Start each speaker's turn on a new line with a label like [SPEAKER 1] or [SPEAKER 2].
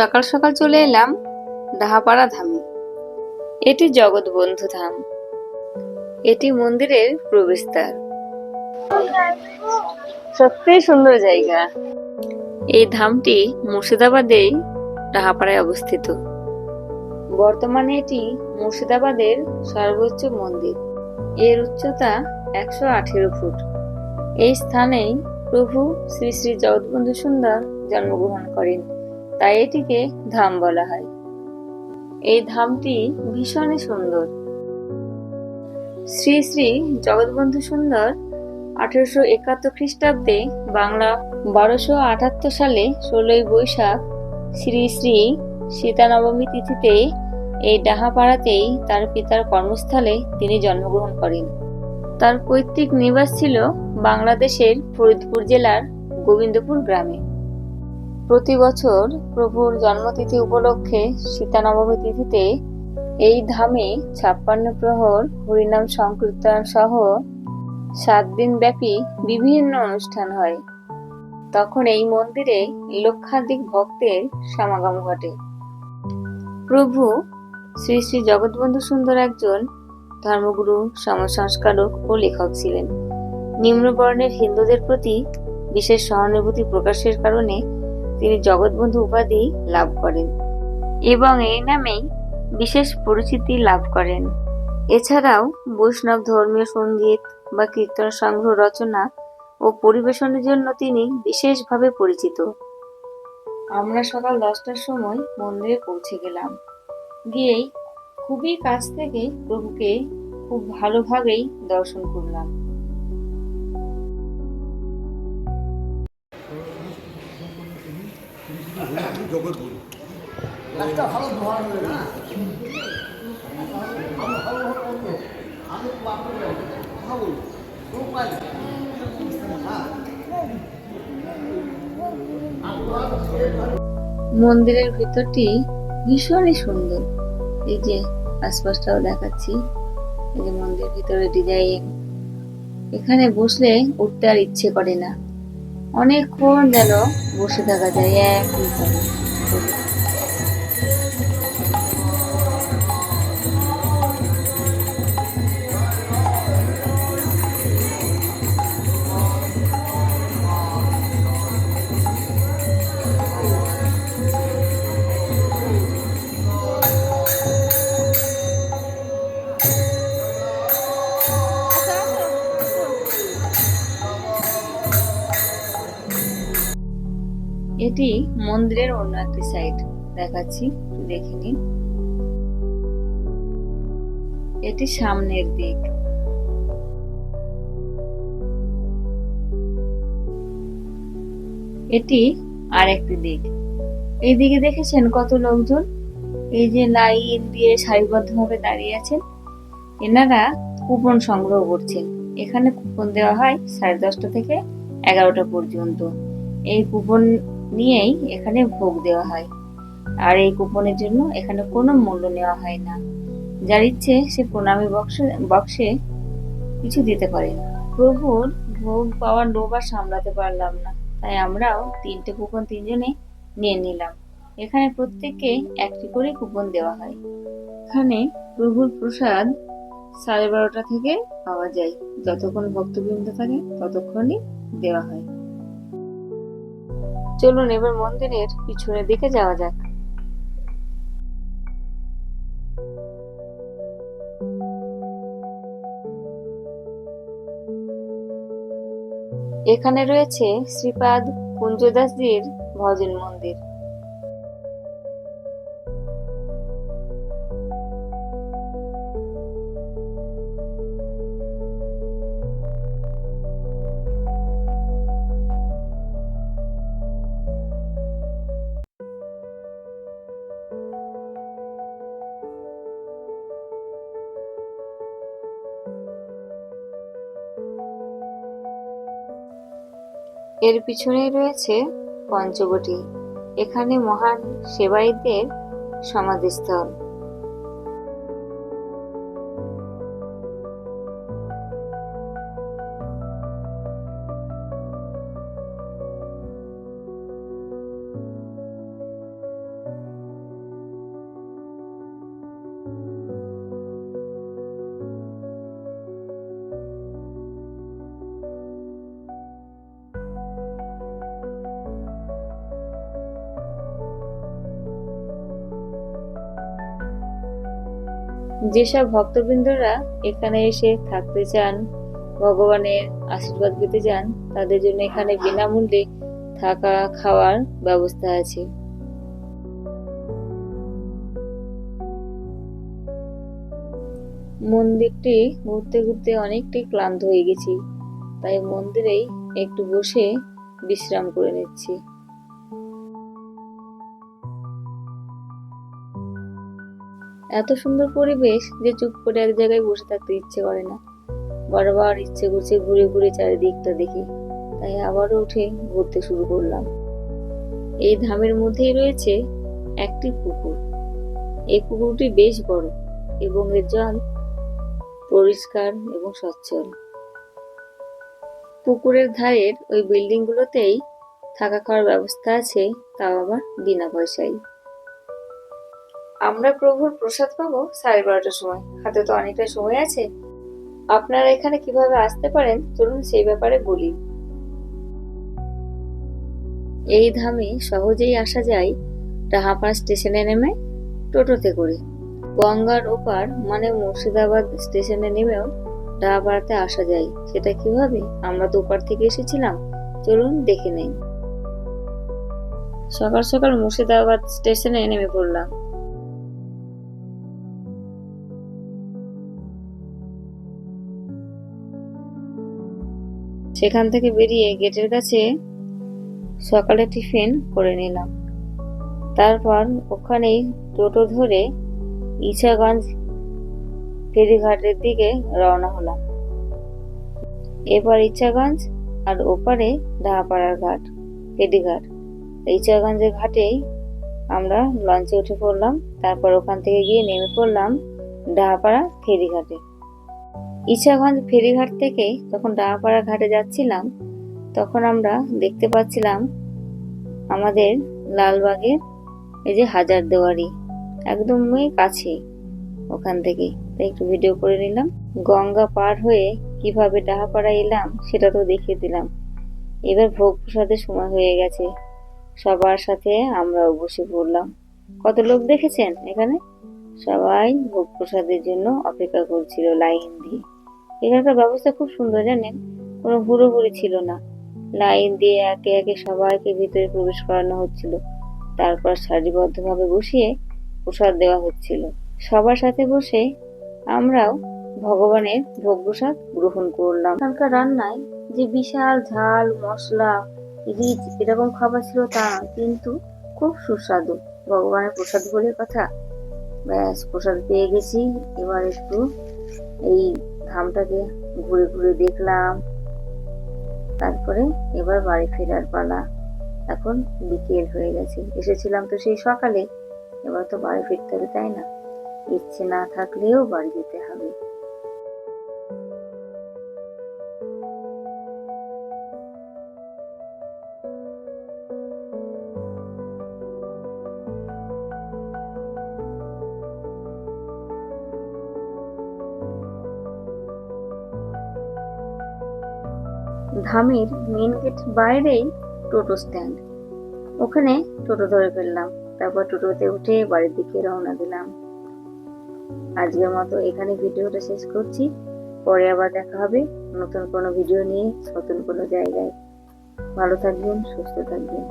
[SPEAKER 1] সকাল সকাল চলে এলাম ডাহাপাড়া ধামে। এটি জগৎবন্ধু ধাম। এটি মন্দিরের প্রবেশদ্বার। সত্যিই সুন্দর জায়গা। এই ধামটি মুর্শিদাবাদেই ডাহাপাড়ায় অবস্থিত। বর্তমানে এটি মুর্শিদাবাদের সর্বোচ্চ মন্দির। এর উচ্চতা একশো আঠেরো ফুট। এই স্থানেই প্রভু শ্রী শ্রী জগৎবন্ধু সুন্দর জন্মগ্রহণ করেন। তাই এটিকে ধাম বলা হয়। এই ধামটি ভীষণই সুন্দর। শ্রী শ্রী জগৎবন্ধু সুন্দর আঠারোশো একাত্তর খ্রিস্টাব্দে বাংলা বারোশো আটাত্তর সালে ষোলোই বৈশাখ শ্রী শ্রী সীতানবমী তিথিতে এই ডাহাপাড়াতেই তার পিতার কর্মস্থলে তিনি জন্মগ্রহণ করেন। তার পৈতৃক নিবাস ছিল বাংলাদেশের ফরিদপুর জেলার গোবিন্দপুর গ্রামে। প্রতি বছর প্রভুর জন্মতিথি উপলক্ষে সীতানবমী তিথিতে এই ধামে ছাপ্পান্ন প্রহর, হরিনাম সংকীর্তন সহ সাত দিন ব্যাপী বিভিন্ন অনুষ্ঠান হয়। তখন এই মন্দিরে লক্ষাধিক ভক্তের সমাগম ঘটে। প্রভু শ্রী শ্রী জগৎবন্ধু সুন্দর একজন ধর্মগুরু সমাজ সংস্কারক ও লেখক ছিলেন। নিম্নবর্ণের হিন্দুদের প্রতি বিশেষ সহানুভূতি প্রকাশের কারণে তিনি জগৎবন্ধু উপাধি লাভ করেন এবং এই নামেই বিশেষ পরিচিতি লাভ করেন। এছাড়াও বৈষ্ণব ধর্মীয় সংগীত বা কীর্তন সংগ্রহ রচনা ও পরিবেশনের জন্য তিনি বিশেষভাবে পরিচিত। আমরা সকাল দশটার সময় মন্দিরে পৌঁছে গেলাম। গিয়েই খুবই কাছ থেকে প্রভুকে খুব ভালোভাবেই দর্শন করলাম।
[SPEAKER 2] জগৎগুরু।
[SPEAKER 1] মন্দিরের ভিতরটি ভীষণই সুন্দর। এই যে আশপাশটাও দেখাচ্ছি। এই যে মন্দিরের ভিতরে ডিজাইন এখানে বসলে উঠতে আর ইচ্ছে করে না। অনেকক্ষণ যেন বসে থাকা যায় একই মন্দিরের অন্য একটি সাইড দেখাচ্ছি দেখে নিন। এটি সামনের দিক। এটি আর একটি দিক। এইদিকে দেখেছেন কত লোকজন? এই যে লাইন দিয়ে সারিবদ্ধভাবে দাঁড়িয়ে আছেন, এনারা কুপন সংগ্রহ করছেন। এখানে কুপন দেওয়া হয় সাড়ে দশটা থেকে এগারোটা পর্যন্ত। এই কুপন নিয়েই এখানে ভোগ দেওয়া হয়। আর এই কুপনের জন্য এখানে কোনো মূল্য নেওয়া হয় না। যার ইচ্ছে সে প্রণামী বক্সে বক্সে কিছু দিতে পারে। প্রভুর ভোগ পাওয়ার আর সামলাতে পারলাম না। তাই আমরাও তিনটে কুপন তিনজনে নিয়ে নিলাম। এখানে প্রত্যেককে একটি করে কুপন দেওয়া হয়। এখানে প্রভুর প্রসাদ সাড়ে বারোটা থেকে পাওয়া যায়। যতক্ষণ ভক্তবৃন্দ থাকে, ততক্ষণই দেওয়া হয়। চলুন এবার মন্দিরের পিছনের দিকে যাওয়া যাক। এখানে রয়েছে শ্রীপাদ কুঞ্জদাসজির ভজন মন্দির। এর পিছনেই রয়েছে পঞ্চবটি। এখানে মহান সেবায়িতদের সমাধিস্থল। যেসব ভক্তবৃন্দরা এখানে এসে থাকতে চান, ভগবানের আশীর্বাদ পেতে চান, তাদের জন্য এখানে বিনামূল্যে থাকা, খাওয়ার ব্যবস্থা আছে। মন্দিরটি ঘুরতে ঘুরতে অনেকটাই ক্লান্ত হয়ে গেছি, তাই মন্দিরেই একটু বসে বিশ্রাম করে নিচ্ছি। এত সুন্দর পরিবেশ যে চুপ করে এক জায়গায় বসে থাকতে ইচ্ছে করে না। বারবার ইচ্ছে করছে ঘুরে ঘুরে চারিদিকটা দেখি। তাই আবারও উঠে ঘুরতে শুরু করলাম। এই ধামের মধ্যেই রয়েছে একটি পুকুর। এই পুকুরটি বেশ বড় এবং এর জল পরিষ্কার এবং সচ্ছল। পুকুরের ধারের ওই বিল্ডিংগুলোতেই থাকা খাওয়ার ব্যবস্থা আছে, তাও আবার বিনা পয়সায়। আমরা প্রভুর প্রসাদ পাবো সাড়ে বারোটার সময়। হাতে তো অনেকটা সময় আছে। আপনারা এখানে কীভাবে আসতে পারেন, চলুন সেই ব্যাপারে বলি। এই ধামে সহজেই আসা যায় রাহাপাড়া স্টেশনে নেমে টোটোতে করে। গঙ্গার ওপার মানে মুর্শিদাবাদ স্টেশনে নেমেও রাহাপাড়াতে আসা যায়। সেটা কীভাবে? আমরা তো ওপার থেকে এসেছিলাম। চলুন দেখে নেই। সকাল সকাল মুর্শিদাবাদ স্টেশনে নেমে পড়লাম। সেখান থেকে বেরিয়ে গেটের কাছে সকালে টিফিন করে নিলাম। তারপর ওখানেই টোটো ধরে ইছাগঞ্জ ফেরিঘাটের দিকে রওনা হলাম। এবার ইচ্ছাগঞ্জ আর ওপারে ডাহাপাড়ার ঘাট, ফেরিঘাট। ইচ্ছাগঞ্জের ঘাটেই আমরা লঞ্চে উঠে পড়লাম। তারপর ওখান থেকে গিয়ে নেমে পড়লাম ডাহাপাড়া ফেরিঘাটে। ইছাগঞ্জ ফেরিঘাট থেকে যখন ডাহাপাড়া ঘাটে যাচ্ছিলাম, তখন আমরা দেখতে পাচ্ছিলাম আমাদের লালবাগের এই যে হাজার দেওয়ারি, একদমই কাছে ওখান থেকে। তাই একটু ভিডিও করে নিলাম। গঙ্গা পার হয়ে কীভাবে ডাহাপাড়া এলাম সেটা তো দেখিয়ে দিলাম। এবার ভোগ প্রসাদের সময় হয়ে গেছে। সবার সাথে আমরাও বসে পড়লাম। কত লোক দেখেছেন এখানে? সবাই ভোগ প্রসাদের জন্য অপেক্ষা করছিল লাইন দিয়ে। এখানকার ব্যবস্থা খুব সুন্দর জানেন? কোনো হুড়োহুড়ি ছিল না। লাইন দিয়ে একে একে সবাইকে ভিতরে প্রবেশ করানো হচ্ছিল। তারপর সারিবদ্ধভাবে বসিয়ে প্রসাদ দেওয়া হচ্ছিল। সবার সাথে বসে আমরাও ভগবানের ভোগ প্রসাদ গ্রহণ করলাম। এখানকার রান্নায় যে বিশাল ঝাল, মশলা, রিচ এরকম খাবার ছিল তা কিন্তু খুব সুস্বাদু। ভগবানের প্রসাদ বলে কথা। ব্যাস, প্রসাদ পেয়ে গেছি। এবার একটু এই ধামটাকে ঘুরে ঘুরে দেখলাম। তারপরে এবার বাড়ি ফেরার পালা। এখন বিকেল হয়ে গেছে। এসেছিলাম তো সেই সকালে। এবার তো বাড়ি ফিরতে হবে, তাই না? ইচ্ছে না থাকলেও বাড়ি যেতে হবে। ধামের মেন গেট বাইরেই টোটো স্ট্যান্ড ওখানে টোটো ধরে ফেললাম। তারপর টোটোতে উঠে বাড়ির দিকে রওনা দিলাম। আজকের মতো এখানে ভিডিওটা শেষ করছি। পরে আবার দেখা হবে নতুন কোনো ভিডিও নিয়ে, নতুন কোনো জায়গায়। ভালো থাকবেন, সুস্থ থাকবেন।